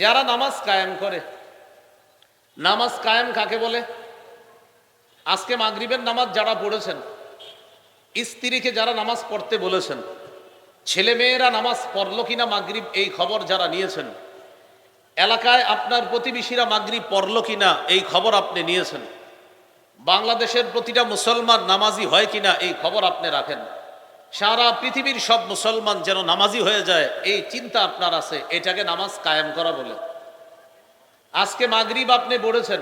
যারা নামাজ কায়েম করে, নামাজ কায়েম কাকে বলে? আজকে মাগরিবের নামাজ যারা পড়েছেন, স্ত্রীকে যারা নামাজ পড়তে বলেছেন ছেলে মেয়েরা নামাজ পড়ল কিনা মাগরিব এই খবর যারা নিয়েছেন, এলাকায় আপনার প্রতিবেশীরা মাগরিব পড়ল কিনা এই খবর আপনি নিয়েছেন, বাংলাদেশের প্রতিটা মুসলমান নামাজি হয় কিনা এই খবর আপনি রাখেন। সারা পৃথিবীর সব মুসলমান যেন নামাজি হয়ে যায়, এই চিন্তা আপনার আছে। এটাকে নামাজ কায়েম করা বলে। আজকে মাগরিব আপনি পড়েছেন,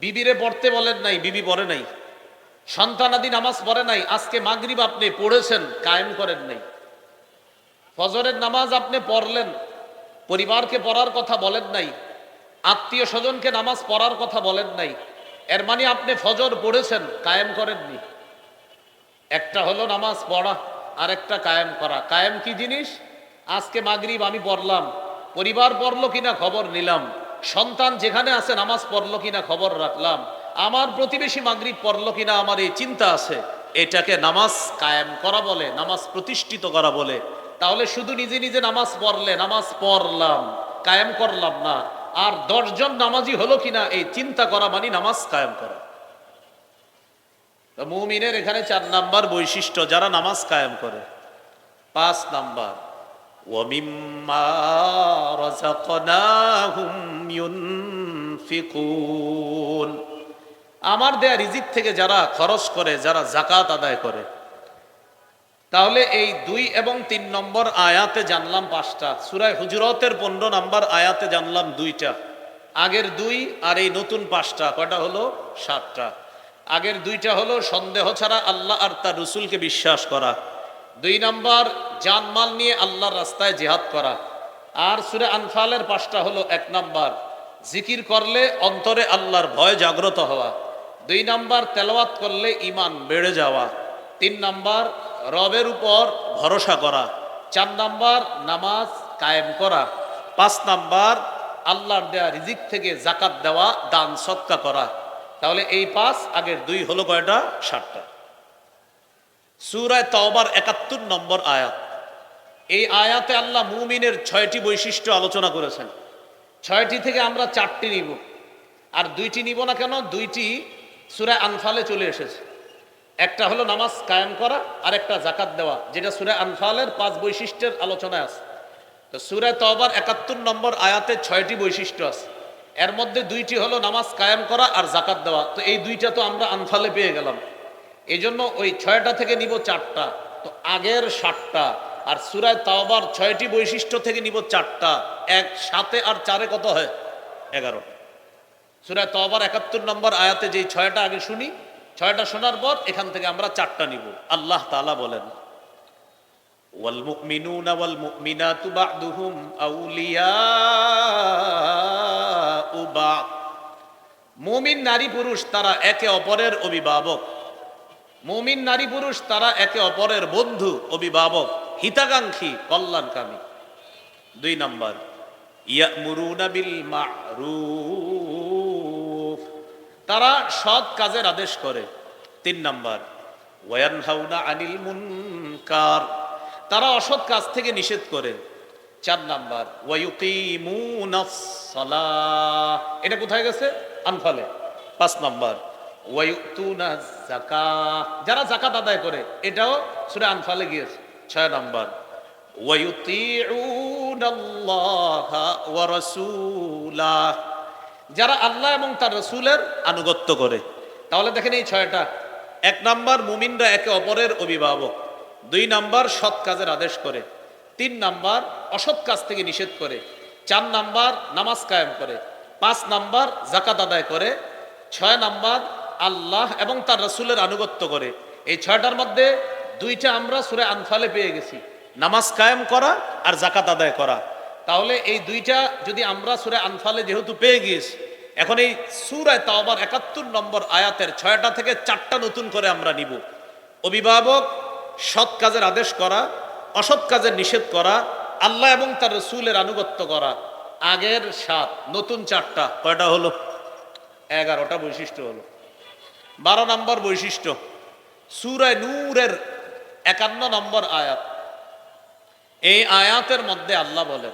বিবিরে পড়তে বলেন নাই, বিবি পড়ে নাই। সন্তানাদি নামাজ পড়ে নাই, আজকে মাগরিব আপনি পড়েছেন, কায়েম করেন নাই। ফজরের নামাজ আপনি পড়লেন, পরিবারকে পড়ার কথা বলেন নাই, আত্মীয় স্বজনকে নামাজ পড়ার কথা বলেন নাই। এর মানে আপনি ফজর পড়েছেন, কায়েম করেননি। একটা হলো নামাজ পড়া আর একটা কায়েম করা। কায়েম কি জিনিস? আজকে মাগরিব আমি পড়লাম, পরিবার পড়ল কিনা খবর নিলাম, সন্তান যেখানে আছে নামাজ পড়ল কিনা খবর রাখলাম, আমার প্রতিবেশী মাগরিব পড়ল কিনা আমার এই চিন্তা আছে। এটাকে নামাজ কায়েম করা বলে, নামাজ প্রতিষ্ঠিত করা বলে। তাহলে শুধু নিজে নিজে নামাজ পড়লে, নামাজ পড়লাম, কায়েম করলাম না। আর দশজন নামাজি হলো কিনা এই চিন্তা করা মানে নামাজ কায়েম করা। মুমিনের এখানে চার নাম্বার বৈশিষ্ট্য, যারা নামাজ কায়েম করে। পাঁচ নাম্বার আমার দেয়া রিজিক থেকে যারা খরচ করে, যারা জাকাত আদায় করে। তাহলে এই দুই এবং তিন নম্বর আয়াতে জানলাম পাঁচটা। সুরায় হুজরতের পনেরো নম্বর আয়াতে জানলাম দুইটা। আগের দুই আর এই নতুন পাঁচটা, কয়টা হলো? সাতটা। আগের দুইটা হলো সন্দেহ ছাড়া আল্লাহ আর তার রসুলকে বিশ্বাস করা। দুই নম্বর, জানমাল নিয়ে আল্লাহর রাস্তায় জেহাদ করা। আর সুরে আনফালের পাঁচটা হলো এক নম্বর, জিকির করলে অন্তরে আল্লাহর ভয় জাগ্রত হওয়া। দুই নম্বর, তেলাওয়াত করলে ইমান বেড়ে যাওয়া। তিন নম্বর, রবের উপর ভরসা করা। চার নম্বর, নামাজ কায়েম করা। পাঁচ নম্বর, আল্লাহর দেয়া রিজিক থেকে জাকাত দেওয়া, দান সৎকা করা। তাহলে এই পাঁচ, আগের দুই হলো কয়টা? ষাটটা সুরায় তওবার একাত্তর নম্বর আয়াত। এই আয়াতে আল্লাহ মুমিনের ছয়টি বৈশিষ্ট্য আলোচনা করেছেন। ছয়টি থেকে আমরা চারটি নিব। আর দুইটি নিব না কেন? দুইটি সুরায় আনফালে চলে এসেছে। একটা হলো নামাজ কায়েম করা, আর একটা জাকাত দেওয়া, যেটা সুরে আনফালের পাঁচ বৈশিষ্ট্যের আলোচনায় আছে। তো সুরে তবার একাত্তর নম্বর আয়াতে ছয়টি বৈশিষ্ট্য আছে। এর মধ্যে দুইটি হলো নামাজ কায়েম করা আর জাকাত দেওয়া তো এই দুইটা তো আমরা আনফালে পেয়ে গেলাম এই জন্য ওই ছয়টা থেকে নিব চারটা তো আগের ষাটটা আর সুরায় তাওবার ছয়টি বৈশিষ্ট্য থেকে নিব চারটা এক সাথে আর চারে কত হয় এগারোটা সুরায় তবার একাত্তর নম্বর আয়াতে যেই ছয়টা আগে শুনি ছয়টা শোনার পর এখান থেকে আমরা চারটা নিব আল্লাহ তালা বলেন والمؤمنون والمؤمنات بعضهم أولياء বাদ মুমিন নারী পুরুষ, তারা একে অপরের অভিভাবক। মুমিন নারী পুরুষ, তারা একে অপরের বন্ধু, অভিভাবক, হিতাকাঙ্ক্ষী, কল্যাণকামী। দুই নম্বর তারা সৎ কাজের আদেশ করে। তিন নম্বর ওয়ান হাউনা আনিল মুনকার। তারা অসৎ কাজ থেকে নিষেধ করে। চার নাম্বার এটা কোথায় গেছে? আনফালে। পাঁচ নাম্বার যারা যাকাত আদায় করে, এটাও সূরা আনফালে গিয়েছে। ছয় নাম্বার যারা আল্লাহ এবং তার রসুলের আনুগত্য করে। তাহলে দেখেন এই ছয়টা। এক নাম্বার, মুমিনরা একে অপরের অভিভাবক। দুই নাম্বার, সৎ কাজের আদেশ করে। তিন নাম্বার অসৎ কাজ থেকে নিষেধ করে, চার নাম্বার নামাজ কায়েম করে, পাঁচ নাম্বার জাকাত আদায় করে, ছয় নাম্বার আল্লাহ এবং তার রসুলের আনুগত্য করে। এই ছয়টার মধ্যে দুইটা আমরা সুরে আনফালে পেয়ে গেছি। নামাজ কায়েম করা আর জাকাত আদায় করা। তাহলে এই দুইটা যদি আমরা সুরে আনফালে যেহেতু পেয়ে গিয়েছি, এখন এই সুরায় তাওবার একাত্তর নম্বর আয়াতের ছয়টা থেকে চারটা নতুন করে আমরা নিব। অভিভাবক, সৎ কাজের আদেশ করা অসৎ কাজের নিষেধ করা আল্লাহ এবং তার রসুলের আনুগত্য করা। আগের সাত নতুন চারটা। কয়টা হলো? এগারোটা বৈশিষ্ট্য হলো। বারো নম্বর বৈশিষ্ট্য সুরায় নূরের একান্ন নম্বর আয়াত। এই আয়াতের মধ্যে আল্লাহ বলেন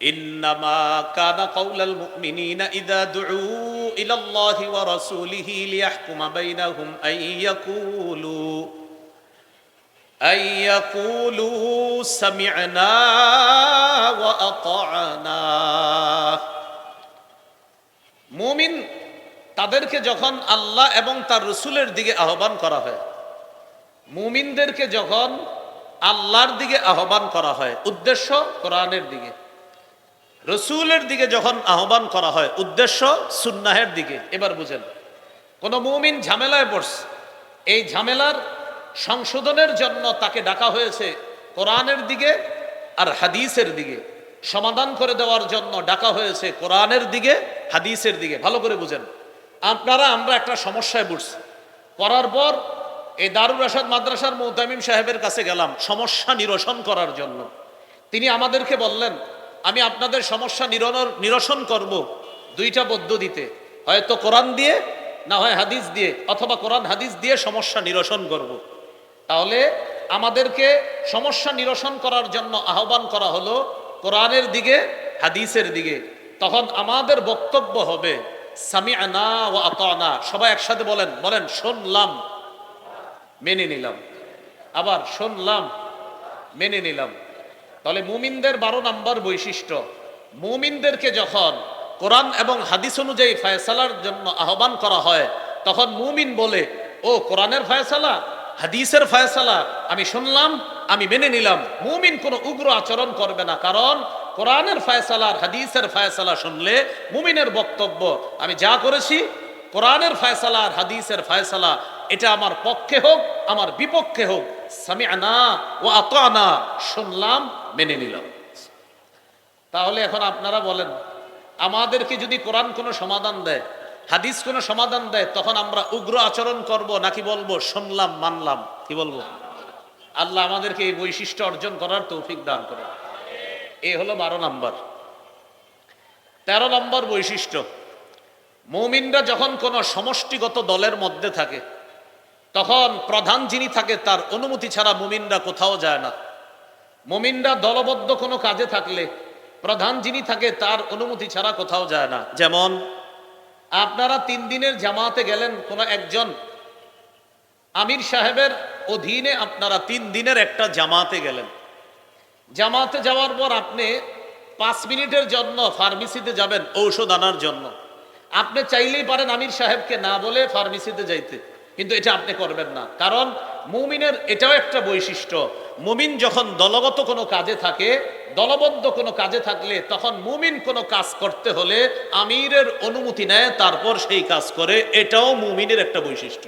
ইন্নামা কানা কওলাল মুমিনিনা ইদা দুউ ইলাল্লাহি ওয়া রাসূলিহি লিয়াহকুমা বাইনাহুম আই ইয়াকুলু। أن يقولوا سمعنا وأطعنا মুমিন তাদেরকে যখন আল্লাহ এবং তার রসুলের দিকে আহ্বান করা হয় মুমিনদেরকে যখন আল্লাহর দিকে আহ্বান করা হয় উদ্দেশ্য কোরআনের দিকে রসুলের দিকে যখন আহ্বান করা হয় উদ্দেশ্য সুন্নাহের দিকে এবার বুঝেন কোন মুমিন ঝামেলায় পড়ছে এই ঝামেলার সংশোধনের জন্য তাকে ডাকা হয়েছে কোরআনের দিকে আর হাদিসের দিকে। সমাধান করে দেওয়ার জন্য ডাকা হয়েছে কোরআনের দিকে, হাদিসের দিকে। ভালো করে বুঝেন। আপনারা, আমরা একটা সমস্যায় পড়ছি। পড়ার পর এই দারুল রাশাদ মাদ্রাসার মোহতামিম সাহেবের কাছে গেলাম সমস্যা নিরসন করার জন্য। তিনি আমাদেরকে বললেন, আমি আপনাদের সমস্যা নিরনর, নিরসন করব দুইটা পদ্ধতিতে হয়তো কোরআন দিয়ে, না হয় হাদিস দিয়ে, অথবা কোরআন হাদিস দিয়ে সমস্যা নিরসন করব। তাহলে আমাদেরকে সমস্যা নিরসন করার জন্য আহ্বান করা হলো কোরআনের দিকে, হাদিসের দিকে। তখন আমাদের বক্তব্য হবে, সামিআনা ও আতানা। সবাই একসাথে বলেন বলেন, শুনলাম। মেনে নিলাম। আবার, শুনলাম। মেনে নিলাম। তাহলে মুমিনদের বারো নম্বর বৈশিষ্ট্য, মুমিনদেরকে যখন কোরআন এবং হাদিস অনুযায়ী ফায়সালার জন্য আহ্বান করা হয়, তখন মুমিন বলে, ও, কোরআনের ফায়সালা? হাদিসের ফায়সালা, আমি শুনলাম, আমি মেনে নিলাম। মুমিন কোনো উগ্র আচরণ করবে না, কারণ কোরআনের ফায়সালার হাদিসের ফায়সালা শুনলে মুমিনের বক্তব্য, আমি যা করেছি, কোরআনের ফায়সালা আর হাদিসের ফায়সালা, এটা আমার পক্ষে হোক, আমার বিপক্ষে হোক, সামিআনা ও আতানা শুনলাম, মেনে নিলাম। তাহলে এখন আপনারা বলেন, আমাদেরকে যদি কোরআন কোনো সমাধান দেয় হাদিস কোনো সমাধান দেয়, তখন আমরা উগ্র আচরণ করব, নাকি বলব, শুনলাম, মানলাম, কি বলব? আল্লাহ আমাদেরকে এই বৈশিষ্ট্য অর্জন করার তৌফিক দান করে এ হলো বারো নম্বর। তেরো নম্বর বৈশিষ্ট্য, মৌমিনরা যখন কোনো সমষ্টিগত দলের মধ্যে থাকে, তখন প্রধান যিনি থাকে, তার অনুমতি ছাড়া মুমিনরা কোথাও যায় না। মুমিনরা দলবদ্ধ কোনো কাজে থাকলে, প্রধান যিনি থাকে, তার অনুমতি ছাড়া কোথাও যায় না। যেমন আপনারা তিন দিনের জামাতে গেলেন কোন একজন? আমির সাহেবের অধীনে আপনারা তিন দিনের একটা জামাতে গেলেন। জামাতে যাওয়ার পর আপনি পাঁচ মিনিটের জন্য ফার্মেসিতে যাবেন ঔষধ আনার জন্য। আপনি চাইলেই পারেন আমির সাহেবকে না বলে ফার্মেসিতে যাইতে। কিন্তু এটা আপনি করবেন না। কারণ মুমিনের এটাও একটা বৈশিষ্ট্য। মুমিন যখন দলগত কোনো কাজে থাকে, দলবদ্ধ কোনো কাজে থাকলে তখন মুমিন কোনো কাজ করতে হলে আমিরের অনুমতি নেয়, তারপর সেই কাজ করে। এটাও মুমিনের একটা বৈশিষ্ট্য।